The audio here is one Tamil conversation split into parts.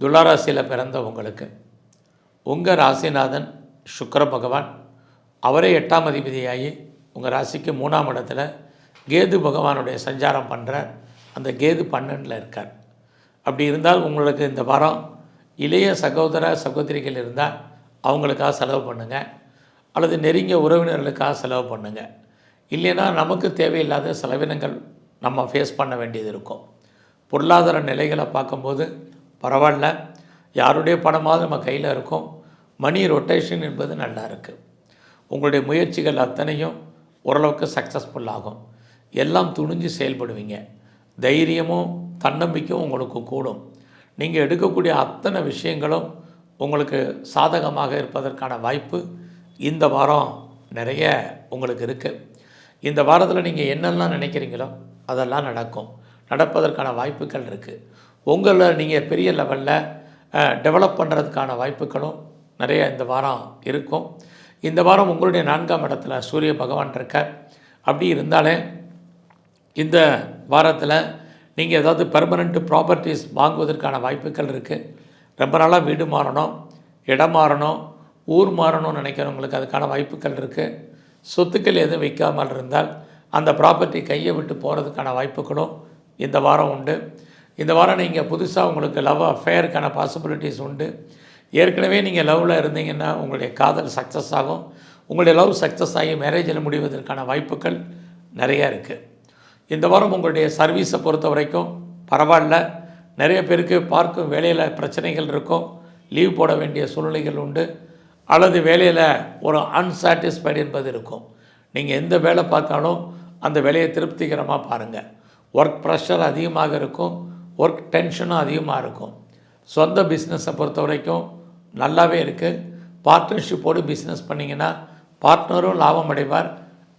துளாராசியில் பிறந்த உங்களுக்கு உங்கள் ராசிநாதன் சுக்கர பகவான் அவரே எட்டாம் அதிபதியாகி உங்கள் ராசிக்கு மூணாம் இடத்துல கேது பகவானுடைய சஞ்சாரம் பண்ணுற அந்த கேது பன்னெண்டில் இருக்கார். அப்படி இருந்தால் உங்களுக்கு இந்த வாரம் இளைய சகோதர சகோதரிகள் இருந்தால் அவங்களுக்காக செலவு பண்ணுங்கள் அல்லது நெருங்கிய உறவினர்களுக்காக செலவு பண்ணுங்கள் இல்லைன்னா நமக்கு தேவையில்லாத செலவினங்கள் நம்ம ஃபேஸ் பண்ண வேண்டியது இருக்கும். பொருளாதார நிலைகளை பார்க்கும்போது பரவாயில்ல. யாருடைய பணமாவது நம்ம கையில் இருக்கும். மணி ரொட்டேஷன் என்பது நல்லா இருக்குது உங்களுடைய முயற்சிகள் அத்தனையும் ஓரளவுக்கு சக்ஸஸ்ஃபுல் ஆகும். எல்லாம் துணிஞ்சு செயல்படுவீங்க. தைரியமும் தன்னம்பிக்கையும் உங்களுக்கு கூடும். நீங்கள் எடுக்கக்கூடிய அத்தனை விஷயங்களும் உங்களுக்கு சாதகமாக இருப்பதற்கான வாய்ப்பு இந்த வாரம் நிறைய உங்களுக்கு இருக்குது இந்த வாரத்தில் நீங்கள் என்னெல்லாம் நினைக்கிறீங்களோ அதெல்லாம் நடக்கும். நடப்பதற்கான வாய்ப்புகள் இருக்குது உங்களை நீங்கள் பெரிய லெவலில் டெவலப் பண்ணுறதுக்கான வாய்ப்புகளும் நிறைய இந்த வாரம் இருக்கும். இந்த வாரம் உங்களுடைய நான்காம் இடத்துல சூரிய பகவான் இருக்கார். அப்படி இருந்தாலே இந்த வாரத்தில் நீங்கள் ஏதாவது பெர்மனண்ட் ப்ராப்பர்ட்டிஸ் வாங்குவதற்கான வாய்ப்புகள் இருக்குது ரொம்ப நாளாக வீடு மாறணும் இடம் மாறணும் ஊர் மாறணும்னு நினைக்கிறவங்களுக்கு அதுக்கான வாய்ப்புகள் இருக்குது சொத்துக்கள் எதுவும் விற்காமல் இருந்தால் அந்த ப்ராப்பர்ட்டி கையை விட்டு போகிறதுக்கான வாய்ப்புகளும் இந்த வாரம் உண்டு. இந்த வாரம் நீங்கள் புதுசாக உங்களுக்கு லவ் அஃபேருக்கான பாசிபிலிட்டிஸ் உண்டு. ஏற்கனவே நீங்கள் லவ்வில் இருந்தீங்கன்னா உங்களுடைய காதல் சக்ஸஸ் ஆகும். உங்களுடைய லவ் சக்ஸஸ் ஆகி மேரேஜில் முடிவதற்கான வாய்ப்புகள் நிறைய இருக்குது இந்த வாரம் உங்களுடைய சர்வீஸை பொறுத்த வரைக்கும் பரவாயில்ல. நிறைய பேருக்கு பார்க்கும் வேலையில் பிரச்சனைகள் இருக்கும். லீவ் போட வேண்டிய சூழ்நிலைகள் உண்டு. அல்லது வேலையில் ஒரு அன்சாட்டிஸ்ஃபைடு என்பது இருக்கும். நீங்கள் எந்த வேலை பார்த்தாலும் அந்த வேலையை திருப்திகரமாக பாருங்கள் ஒர்க் ப்ரெஷர் அதிகமாக இருக்கும். ஒர்க் டென்ஷனும் அதிகமாக இருக்கும். சொந்த பிஸ்னஸை பொறுத்த வரைக்கும் நல்லாவே இருக்குது பார்ட்னர்ஷிப்போடு பிஸ்னஸ் பண்ணிங்கன்னா பார்ட்னரும் லாபம் அடைவார்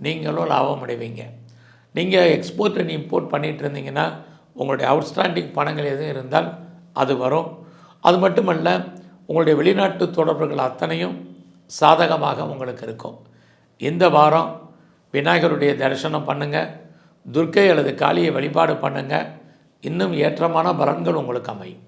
நீங்களும் லாபம் அடைவீங்க. நீங்கள் எக்ஸ்போர்ட் அண்ட் இம்போர்ட் பண்ணிகிட்டு இருந்தீங்கன்னா உங்களுடைய அவுட்ஸ்டாண்டிங் பணங்கள் எதுவும் இருந்தால் அது வரும். அது மட்டுமல்ல உங்களுடைய வெளிநாட்டு தொடர்புகள் அத்தனையும் சாதகமாக உங்களுக்கு இருக்கும். இந்த வாரம் விநாயகருடைய தரிசனம் பண்ணுங்கள் துர்க்கை அல்லது காளியை வழிபாடு பண்ணுங்கள் இன்னும் ஏற்றமான பலன்கள் உங்களுக்கு அமையும்.